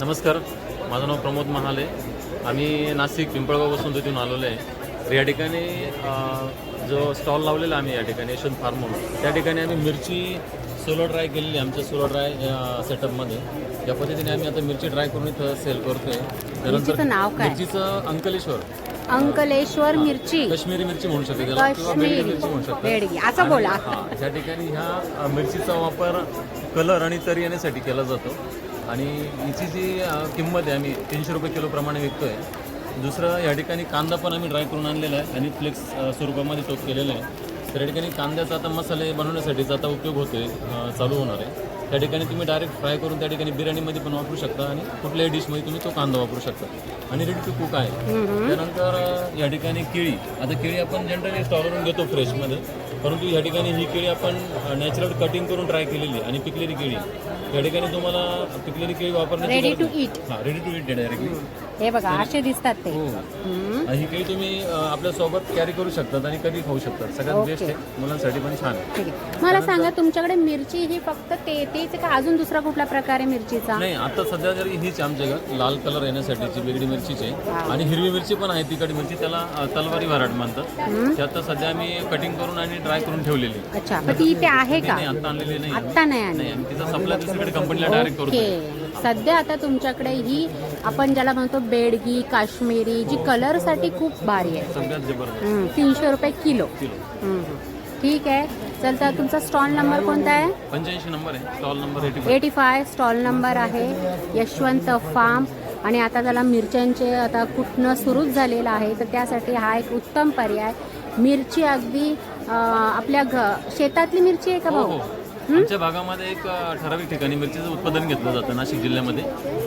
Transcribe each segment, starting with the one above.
नमस्कार माझं नाव प्रमोद महाले. आम्ही नाशिक पिंपळगावपासून तिथून आलेलो आहे. तर या ठिकाणी जो स्टॉल लावलेला आम्ही या ठिकाणी यशवंत फार्म म्हणून. त्या ठिकाणी आम्ही मिरची सोलो ड्राय केलेली आहे आमच्या सोलो ड्राय सेटअपमध्ये या पद्धतीने आम्ही आता मिरची ड्राय करून इथं सेल करतोय. मिरचीचं नाव काय? मिरचीचं अंकलेश्वर. अंकलेश्वर मिरची. काश्मीरी मिरची म्हणू शकते त्याला किंवा बेडगी मिरची म्हणू शकते असं बोला. हा या ठिकाणी ह्या मिरचीचा वापर कलर आणि तरी येण्यासाठी केला जातो. आणि हिची जी किंमत आहे आम्ही तीनशे रुपये किलोप्रमाणे विकतोय. दुसरं या ठिकाणी कांदा पण आम्ही ड्राय करून आणलेला आहे आणि फ्लेक्स स्वरूपामध्ये टोप केलेला आहे. तर या ठिकाणी कांद्याचा आता मसाले बनवण्यासाठीचा आता उपयोग होतोय आहे चालू होणार आहे. त्या ठिकाणी तुम्ही डायरेक्ट फ्राय करून त्या ठिकाणी बिर्याणीमध्ये पण वापरू शकता आणि कुठल्याही डिशमध्ये तुम्ही तो कांदा वापरू शकता. आणि रेडी टू कुक आहे. त्यानंतर या ठिकाणी केळी. आता केळी आपण जनरली स्टॉलवरून घेतो फ्रेशमध्ये परंतु या ठिकाणी ही केळी आपण नॅचरल कटिंग करून ट्राय केलेली आणि पिकलेली केळी या ठिकाणी तुम्हाला पिकलेली केळी वापरण्याची रेडी गरज टू नाही. इट हा रेडी टू इट डायरेक्टली हे बघा असे दिसतात ते हो हम्म. ही केळी तुम्ही अ, आपल्यासोबत कॅरी करू शकतात आणि कधी खाऊ शकतात सगळ्यात ओके. बेस्ट आहे मुलांसाठी पण छान आहे ठीक आहे मला सांगा तुमच्याकडे मिरची ही फक्त ते तेच का अजून दुसरा कुठला प्रकार आहे मिरचीचा नाही आता सध्या जरी हीच आमच्याकडे लाल कलर येण्यासाठीची वेगळी मिरचीची आहे. आणि हिरवी मिरची पण आहे तिखट मिरची त्याला अ, तलवारी वराड म्हणतात. ती आता सध्या आम्ही कटिंग करून आणि ड्राय करून ठेवलेली आहे. अच्छा पण ती इथे आहे का नाही आता आणलेली नाही. आत्ता नाही आली नाही आम्ही तिचा सप्लाय दुसरीकडे कंपनीला डायरेक्ट ओके. सध्या आता तुमच्याकडे ही आपण ज्याला म्हणतो बेडगी काश्मीरी जी कलरसाठी खूप भारी आहे. सगळ्यात जबरदस्त. हम्म, तीनशे रुपये किलो. किलो. हम्म. ठीक आहे. चल तर तुमचा स्टॉल नंबर कोणता आहे? पंच्याऐंशी नंबर आहे. Stall number eighty eighty five stall number आहे. यशवंत फार्म आणि आता त्याला मिरच्यांचे आता कुठणं सुरूच झालेलं आहे. तर त्यासाठी हा एक उत्तम पर्याय. मिरची अगदी अं, आपल्या घ शेतातली मिरची आहे का हो भाऊ? हो. आमच्या भागामध्ये एक ठराविक ठिकाणी मिरचीचं उत्पादन घेतलं जातं नाशिक जिल्ह्यामध्ये.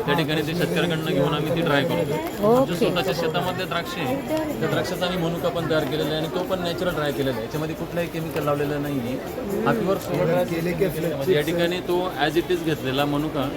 त्या ठिकाणी ते शेतकऱ्यांकडनं घेऊन आम्ही ती ड्राय करतो. आमच्या स्वतःच्या शेतामध्ये द्राक्ष त्या द्राक्षाचा आम्ही मनुका पण तयार केलेला आहे आणि तो पण नॅचरल ड्राय केलेला आहे. याच्यामध्ये कुठलाही केमिकल लावलेलं नाही आहे हा प्युअर या ठिकाणी तो ॲज इट इज घेतलेला मनुका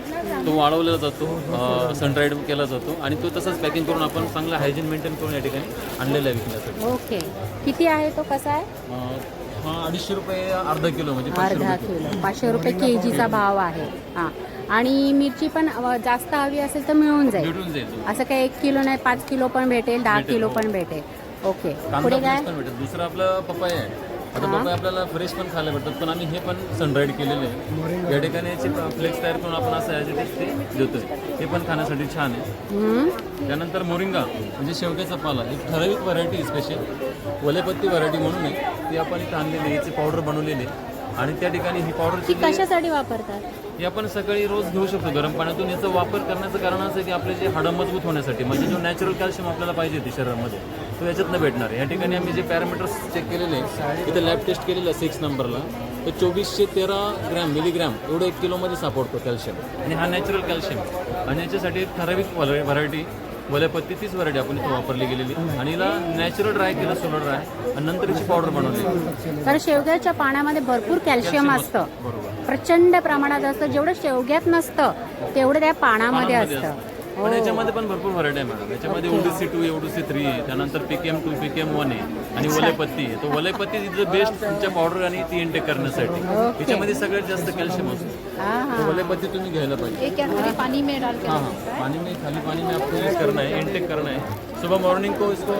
तो वाळवलेला जातो सनड्राईड केला जातो आणि तो तसंच पॅकिंग करून आपण चांगला हायजीन मेंटेन करून या ठिकाणी आणलेला आहे विकण्यासाठी. ओके. किती आहे तो? कसा आहे? अडीचशे रुपये अर्धा किलो म्हणजे अर्धा किलो. पाचशे रुपये के जीचा भाव आहे. हां. आणि मिरची पण जास्त हवी असेल तर मिळून जाईल. भेटून जाईल. असं काही एक किलो नाही पाच किलो पण भेटेल दहा भेटेल, किलो हो. पण भेटेल. ओके. कांदा पुढे काय? पण भेटेल. दुसरं आपलं पपाय आहे. आता पपाय आपल्याला फ्रेश पण खायला भेटतात पण आम्ही हे पण सनराईड केलेले आहे. या ठिकाणी याचे फ्लेक्स तयार करून आपण असं ॲज इट इज ते देतोय. ते पण खाण्यासाठी छान आहे. हम्म. त्यानंतर मोरिंगा म्हणजे शेवग्याचा पाला. एक ठराविक व्हरायटी स्पेशल वलेपत्ती व्हरायटी म्हणून आहे. ती आपण इथं आणलेली आहे. याची पावडर बनवलेली आहे. आणि त्या ठिकाणी ही ती पावडरची कशासाठी वापरतात? हे आपण सकाळी रोज घेऊ शकतो. गरम पाण्यातून याचा वापर करण्याचं कारण असं आहे की आपले जे हाडं मजबूत होण्यासाठी म्हणजे जो नॅचरल कॅल्शियम आपल्याला पाहिजे ते शरीरामध्ये तो याच्यातनं भेटणार आहे. या ठिकाणी आम्ही जे पॅरामीटर्स चेक केलेले आहे इथे लॅब टेस्ट केलेलं आहे सिक्स नंबरला तर चोवीसशे तेरा ग्रॅम मिलीग्रॅम एवढं एक किलोमध्ये सापडतो कॅल्शियम आणि हा नॅचरल कॅल्शियम आणि याच्यासाठी एक ठराविक व्हरायटी वलयपत्ती तीच व्हरायटी आपण इथे वापरली गेलेली. आणि हिला नॅचरल ड्राय केलं सोलर ड्राय आणि नंतर याची पावडर बनवली. तर शेवग्याच्या पाण्यामध्ये भरपूर कॅल्शियम असतं. प्रचंड प्रमाणात असतं. जेवढं शेवग्यात नसतं तेवढं त्या पाण्यामध्ये असतं. असतं. पण याच्यामध्ये पण भरपूर व्हरायटी आहे मॅडम. याच्यामध्ये ओडीसी टू ओडीसी थ्री आहे. त्यानंतर पीकेएम टू पीकेएम वन आहे. आणि वलयपत्ती आहे. तो वलयपत्ती इज बेस्ट तुमच्या पावडर आणि ती इंटेक करण्यासाठी. याच्यामध्ये सगळ्यात जास्त कॅल्शियम असतो. वलयपत्ती तुम्ही घ्यायला पाहिजे. एक खाली पानी में डाल के? हाँ हाँ. पानी में खाली पानी में आपको यूज करना है इंटेक करना है सुबह मॉर्निंग को इसको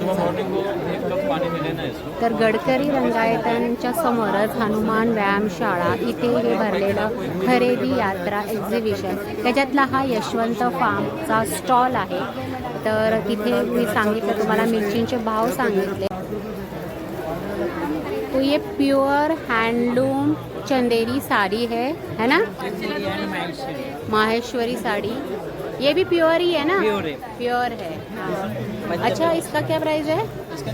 सुबह मॉर्निंग को एक कप पानी में लेना है इसको. तर गडकरी रंगायतांच्या समोरच हनुमान व्यायामशाळा इथे हे भरलेलं खरेदी यात्रा एक्झिबिशन त्याच्यातला हा यशवंत फार्मचा स्टॉल आहे. तर तिथे मी सांगितलं तुम्हाला मिरचींचे भाव सांगितले. तो ये प्योर हैंडलूम चंदेरी साड़ी है है ना? माहेश्वरी साड़ी. ये भी प्योर ही है ना? प्योर है। प्योर है हाँ। अच्छा इसका क्या प्राइस है? इसका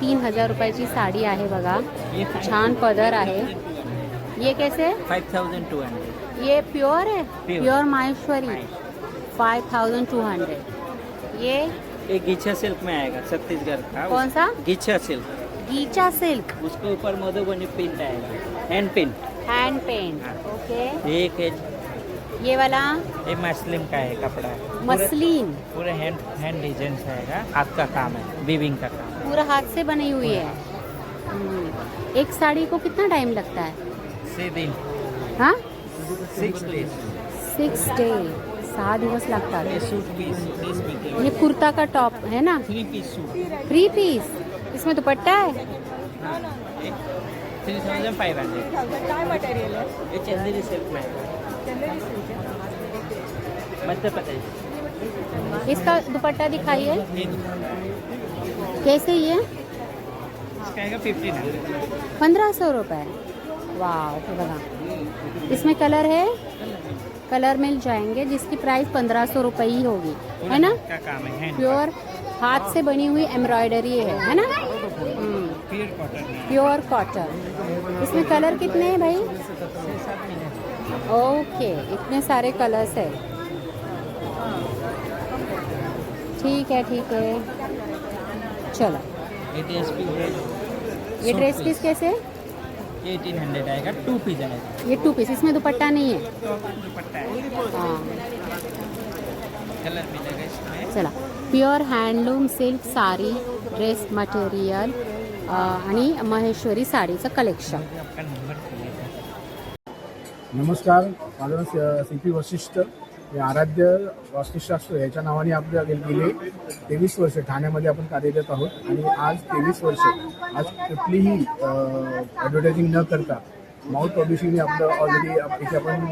तीन हज़ार रुपयाची साडी आहे बघा। छान पदर आहे। ये कैसे? फाइव थाउजंड टू हंड्रेड ये प्योर है. Pure Maheshwari. Five thousand two hundred. ये ये गीछा सिल्क में आएगा छत्तीसगढ़ का। कौन सा? गीछा सिल्क। गीचा सिल्क। उसके ऊपर मधुबनी प्रिंट आएगा। Hand print hand paint okay ये के ये वाला? ये मसलिम का है कपड़ा। पूरे- मसलिन। पूरे हैंड हैंड डिज़ाइन आएगा। हाथ का काम है बीविंग का काम पूरा हाथ से बनी हुई है। हम्म। एक साड़ी को कितना टाइम लगता है? हाँ? सिक्स डेज़ सिक्स डे सहा दिवस लागतात. ये कुर्ता का टॉप है ना? थ्री पीस थ्री पीस इसमें दुपट्टा है? थ्री थाउजंड फाइव हंड्रेड आहे ये चंदेरी सिल्क में चंदेरी सिल्क आहे. मध्य प्रदेश इसका दुपट्टा दिखाइए कैसे ये? पंद्रह सौ रुपये वाह बघा. इसमें कलर है? कलर मिल जाएँगे जिसकी प्राइस पंद्रह सौ रुपये ही होगी है ना? का काम है? प्योर हाथ से बनी हुई एम्ब्रॉयडरी है है ना? हम्म, प्योर कॉटन में प्योर कॉटन इसमें कलर कितने हैं भाई? ओके इतने सारे कलर्स है। ठीक है ठीक है। चलो। ये ड्रेस पीस है। कैसे? ये एटीन हंड्रेड आएगा टू पीस आएगा ये टू पीस इसमें दुपट्टा नहीं है। दुपट्टा है। हाँ कलर मिलेगा इसमें. चला। Pure handloom silk sari dress material आणि महेश्वरी साडीचं कलेक्शन नमस्कार माझं नाव सी पी वशिष्ठ. हे आराध्य वास्तुशास्त्र याच्या नावाने आपल्या गेले तेवीस वर्ष ठाण्यामध्ये आपण कार्यरत आहोत. आणि आज तेवीस वर्ष आज कुठलीही ॲडव्हर्टायझिंग न करता माउथ पब्लिशिंगने आपलं ऑलरेडी इथे आपण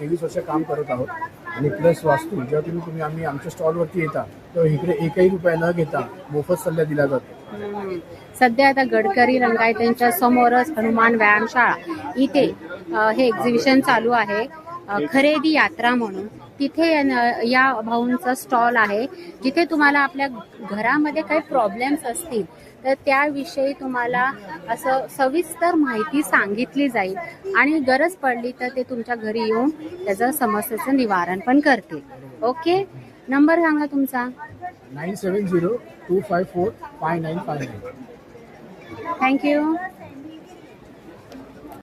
तेवीस वर्ष काम करत आहोत. आणि प्लस वास्तू जेव्हा तुम्ही तुम्ही आम्ही आमच्या स्टॉलवरती येता तेव्हा इकडे एकही रुपया न घेता मोफत सल्ला दिला जातो. सध्या आता गडकरी रंगायत्यांच्या समोरच हनुमान व्यायामशाळा इथे हे एक्झिबिशन चालू आहे. खरेदी यात्रा म्हणून. तिथे या भाऊंचा स्टॉल आहे. जिथे तुम्हाला आपल्या घरामध्ये काही प्रॉब्लेम्स असतील तर त्याविषयी तुम्हाला असं सविस्तर माहिती सांगितली जाईल. आणि गरज पडली तर ते तुमच्या घरी येऊन त्याचं समस्येचं निवारण पण करतील. ओके? नंबर सांगा तुमचा. Nine seven zero two five four five nine five nine. Thank you.